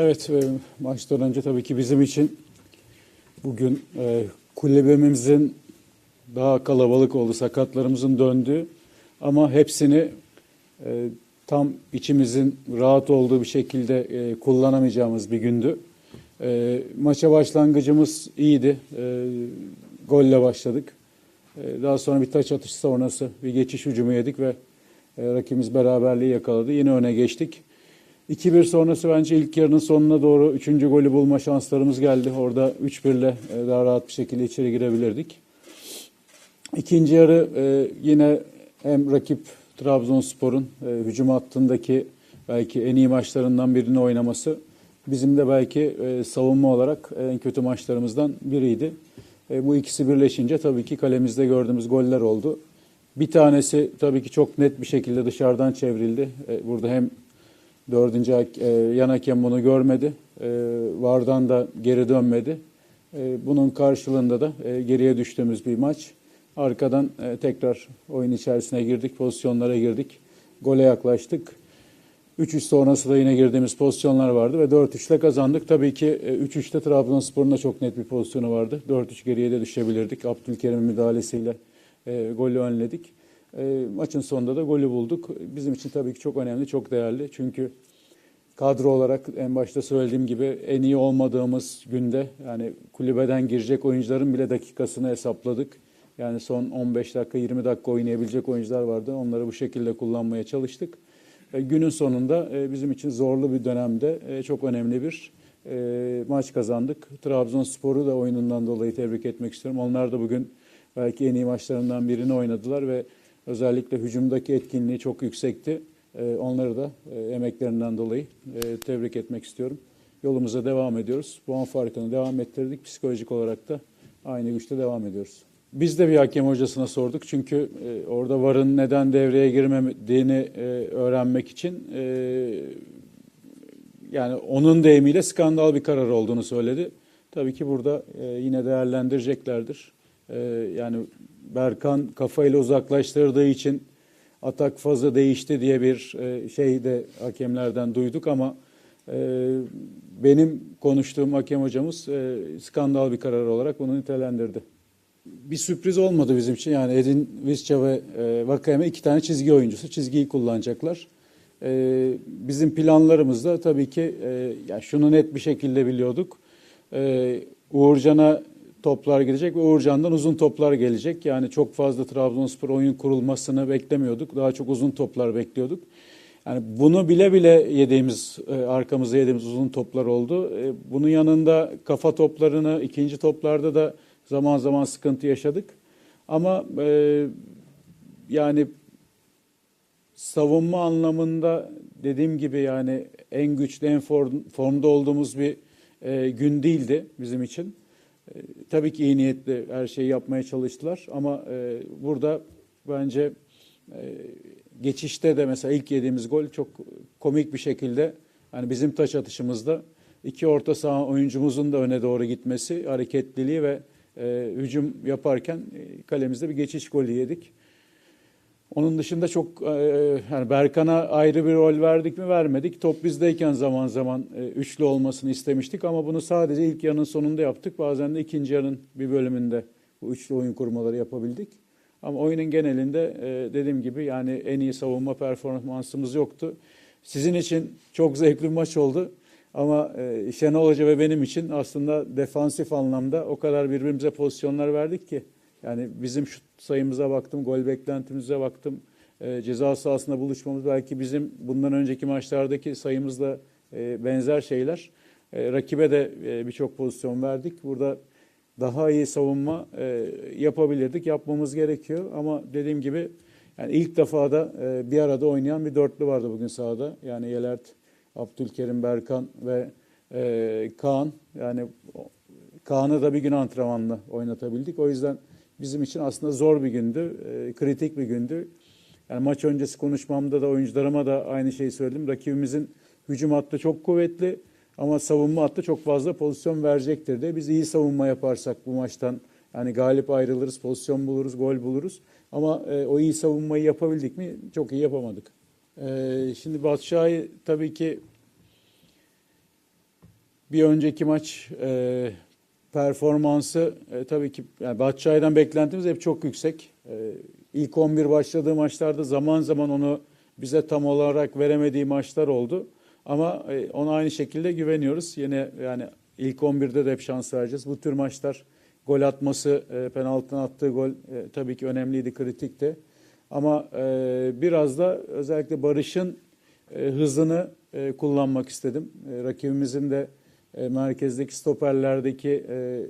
Evet, e, maçtan önce tabii ki bizim için bugün e, kulübemizin daha kalabalık oldu, sakatlarımızın döndüğü ama hepsini e, tam içimizin rahat olduğu bir şekilde e, kullanamayacağımız bir gündü. E, maça başlangıcımız iyiydi. E, golle başladık. E, daha sonra bir taç atışı sonrası bir geçiş hücumu yedik ve e, rakibimiz beraberliği yakaladı. Yine öne geçtik. 2-1 sonrası bence ilk yarının sonuna doğru 3. golü bulma şanslarımız geldi. Orada 3-1 ile e, daha rahat bir şekilde içeri girebilirdik. İkinci yarı e, yine hem rakip Trabzonspor'un e, hücum hattındaki belki en iyi maçlarından birini oynaması bizim de belki savunma olarak en kötü maçlarımızdan biriydi. Bu ikisi birleşince tabii ki kalemizde gördüğümüz goller oldu. Bir tanesi tabii ki çok net bir şekilde dışarıdan çevrildi. Burada hem dördüncü e, yan hakem bunu görmedi. E, Vardan da geri dönmedi. E, bunun karşılığında da e, geriye düştüğümüz bir maç. Arkadan tekrar oyun içerisine girdik, pozisyonlara girdik. Gole yaklaştık. 3-3 sonrası da yine girdiğimiz pozisyonlar vardı ve 4-3 ile kazandık. Tabii ki e, 3-3'te Trabzonspor'un da çok net bir pozisyonu vardı. 4-3 geriye de düşebilirdik. Abdülkerim'in müdahalesiyle golü önledik. E, maçın sonunda da golü bulduk. Bizim için tabii ki çok önemli, çok değerli. Çünkü kadro olarak en başta söylediğim gibi en iyi olmadığımız günde yani kulübeden girecek oyuncuların bile dakikasını hesapladık. Yani son 15 dakika 20 dakika oynayabilecek oyuncular vardı. Onları bu şekilde kullanmaya çalıştık. E, günün sonunda e, bizim için zorlu bir dönemde e, çok önemli bir e, maç kazandık. Trabzonspor'u da oyunundan dolayı tebrik etmek istiyorum. Onlar da bugün belki en iyi maçlarından birini oynadılar ve özellikle hücumdaki etkinliği çok yüksekti. E, onları da e, emeklerinden dolayı e, tebrik etmek istiyorum. Yolumuza devam ediyoruz. Puan farkını devam ettirdik. Psikolojik olarak da aynı güçte devam ediyoruz. Biz de bir hakem hocasına sorduk çünkü e, orada VAR'ın neden devreye girmediğini öğrenmek için yani onun deyimiyle skandal bir karar olduğunu söyledi. Tabii ki burada yine değerlendireceklerdir. Yani Berkan kafayla uzaklaştırdığı için atak fazla değişti diye bir e, şey de hakemlerden duyduk ama e, benim konuştuğum hakem hocamız e, skandal bir karar olarak bunu nitelendirdi. Bir sürpriz olmadı bizim için. Yani Edin Visca ve e, Vakayeme iki tane çizgi oyuncusu. Çizgiyi kullanacaklar. E, bizim planlarımızda tabii ki e, ya şunu net bir şekilde biliyorduk. Uğurcan'a toplar gidecek ve Uğurcan'dan uzun toplar gelecek. Yani çok fazla Trabzonspor oyun kurulmasını beklemiyorduk. Daha çok uzun toplar bekliyorduk. Yani bunu bile bile yediğimiz, e, arkamızda yediğimiz uzun toplar oldu. E, Bunun yanında kafa toplarını ikinci toplarda da zaman zaman sıkıntı yaşadık. Ama e, yani savunma anlamında dediğim gibi yani en güçlü, en form- formda olduğumuz bir e, gün değildi bizim için. E, tabii ki iyi niyetli her şeyi yapmaya çalıştılar ama e, burada bence e, geçişte de mesela ilk yediğimiz gol çok komik bir şekilde yani bizim taç atışımızda iki orta saha oyuncumuzun da öne doğru gitmesi, hareketliliği ve e, hücum yaparken e, kalemizde bir geçiş golü yedik. Onun dışında çok e, yani Berkan'a ayrı bir rol verdik mi vermedik. Top bizdeyken zaman zaman e, üçlü olmasını istemiştik ama bunu sadece ilk yarının sonunda yaptık. Bazen de ikinci yarının bir bölümünde bu üçlü oyun kurmaları yapabildik. Ama oyunun genelinde e, dediğim gibi yani en iyi savunma performansımız yoktu. Sizin için çok zevkli bir maç oldu. Ama e, Şenol Hoca ve benim için aslında defansif anlamda o kadar birbirimize pozisyonlar verdik ki. Yani bizim şut sayımıza baktım, gol beklentimize baktım. E, ceza sahasında buluşmamız belki bizim bundan önceki maçlardaki sayımızla e, benzer şeyler. E, rakibe de e, birçok pozisyon verdik. Burada daha iyi savunma e, yapabilirdik, yapmamız gerekiyor. Ama dediğim gibi yani ilk defa da e, bir arada oynayan bir dörtlü vardı bugün sahada. Yani Yelert, Abdülkerim, Berkan ve e, Kaan. Yani Kaan'ı da bir gün antrenmanla oynatabildik. O yüzden bizim için aslında zor bir gündü, e, kritik bir gündü. Yani maç öncesi konuşmamda da oyuncularıma da aynı şeyi söyledim. Rakibimizin hücum hattı çok kuvvetli ama savunma hattı çok fazla pozisyon verecektir de. Biz iyi savunma yaparsak bu maçtan yani galip ayrılırız, pozisyon buluruz, gol buluruz. Ama e, o iyi savunmayı yapabildik mi? Çok iyi yapamadık. E, şimdi Batshuayi tabii ki bir önceki maç e, performansı e, tabii ki yani Batçay'dan beklentimiz hep çok yüksek. E, ilk 11 başladığı maçlarda zaman zaman onu bize tam olarak veremediği maçlar oldu. Ama e, ona aynı şekilde güveniyoruz. Yine yani ilk 11'de de hep şans vereceğiz. Bu tür maçlar gol atması, e, penaltıdan attığı gol e, tabii ki önemliydi, kritikti. Ama e, biraz da özellikle Barış'ın e, hızını e, kullanmak istedim. E, rakibimizin de e, merkezdeki stoperlerdeki e,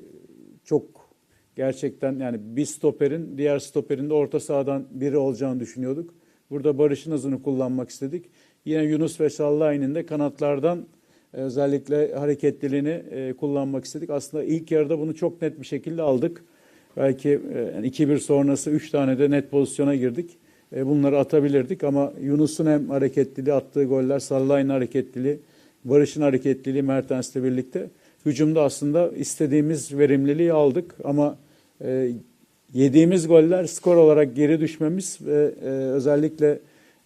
çok gerçekten yani bir stoperin diğer stoperin de orta sahadan biri olacağını düşünüyorduk. Burada Barış'ın hızını kullanmak istedik. Yine Yunus ve Şallahin'in de kanatlardan e, özellikle hareketliliğini e, kullanmak istedik. Aslında ilk yarıda bunu çok net bir şekilde aldık. Belki e, yani 2-1 sonrası 3 tane de net pozisyona girdik. E, bunları atabilirdik ama Yunus'un hem hareketliliği attığı goller, Sallahin'in hareketliliği, Barış'ın hareketliliği Mertens'le birlikte hücumda aslında istediğimiz verimliliği aldık ama e, yediğimiz goller skor olarak geri düşmemiz ve e, özellikle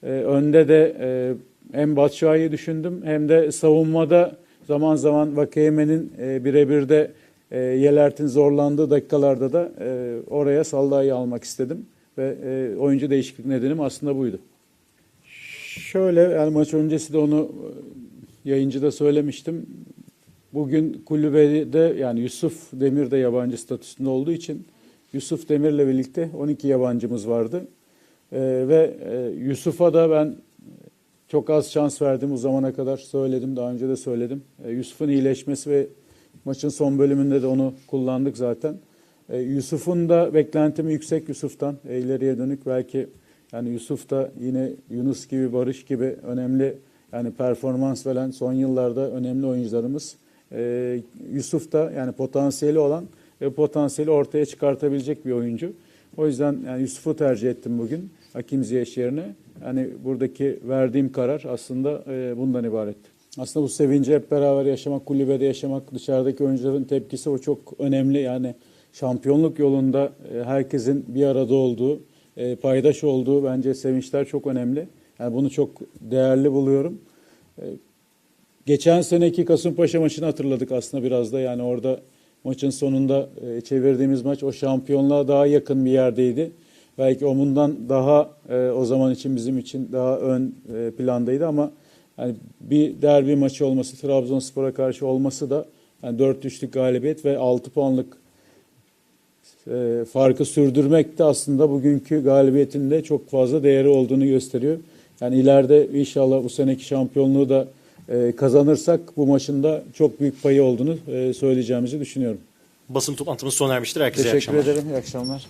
e, önde de e, hem Batshuayi'yi düşündüm hem de savunmada zaman zaman Vakayeme'nin e, birebir de e, Yelert'in zorlandığı dakikalarda da e, oraya Sallah'ı almak istedim ve e, oyuncu değişiklik nedenim aslında buydu. Şöyle yani maç öncesi de onu yayıncıda söylemiştim. Bugün kulübede yani Yusuf Demir de yabancı statüsünde olduğu için Yusuf Demir'le birlikte 12 yabancımız vardı. Ee, ve e, Yusuf'a da ben çok az şans verdim bu zamana kadar söyledim daha önce de söyledim. Ee, Yusuf'un iyileşmesi ve maçın son bölümünde de onu kullandık zaten. Ee, Yusuf'un da beklentimi yüksek Yusuf'tan e, ileriye dönük belki yani Yusuf da yine Yunus gibi Barış gibi önemli yani performans veren son yıllarda önemli oyuncularımız. Ee, Yusuf da yani potansiyeli olan ve potansiyeli ortaya çıkartabilecek bir oyuncu. O yüzden yani Yusuf'u tercih ettim bugün Hakim Ziyech yerine. Yani buradaki verdiğim karar aslında e, bundan ibaret. Aslında bu sevinci hep beraber yaşamak, kulübede yaşamak, dışarıdaki oyuncuların tepkisi o çok önemli. Yani şampiyonluk yolunda e, herkesin bir arada olduğu, e, paydaş olduğu bence sevinçler çok önemli. Yani bunu çok değerli buluyorum. E, geçen seneki Kasımpaşa maçını hatırladık aslında biraz da. Yani orada maçın sonunda e, çevirdiğimiz maç o şampiyonluğa daha yakın bir yerdeydi. Belki o bundan daha e, o zaman için bizim için daha ön e, plandaydı ama yani bir derbi maçı olması, Trabzonspor'a karşı olması da yani 4-3'lük galibiyet ve 6 puanlık farkı sürdürmek de aslında bugünkü galibiyetin de çok fazla değeri olduğunu gösteriyor. Yani ileride inşallah bu seneki şampiyonluğu da e, kazanırsak bu maçın da çok büyük payı olduğunu e, söyleyeceğimizi düşünüyorum. Basın toplantımız sona ermiştir. Herkese iyi Teşekkür akşamlar. ederim. İyi akşamlar.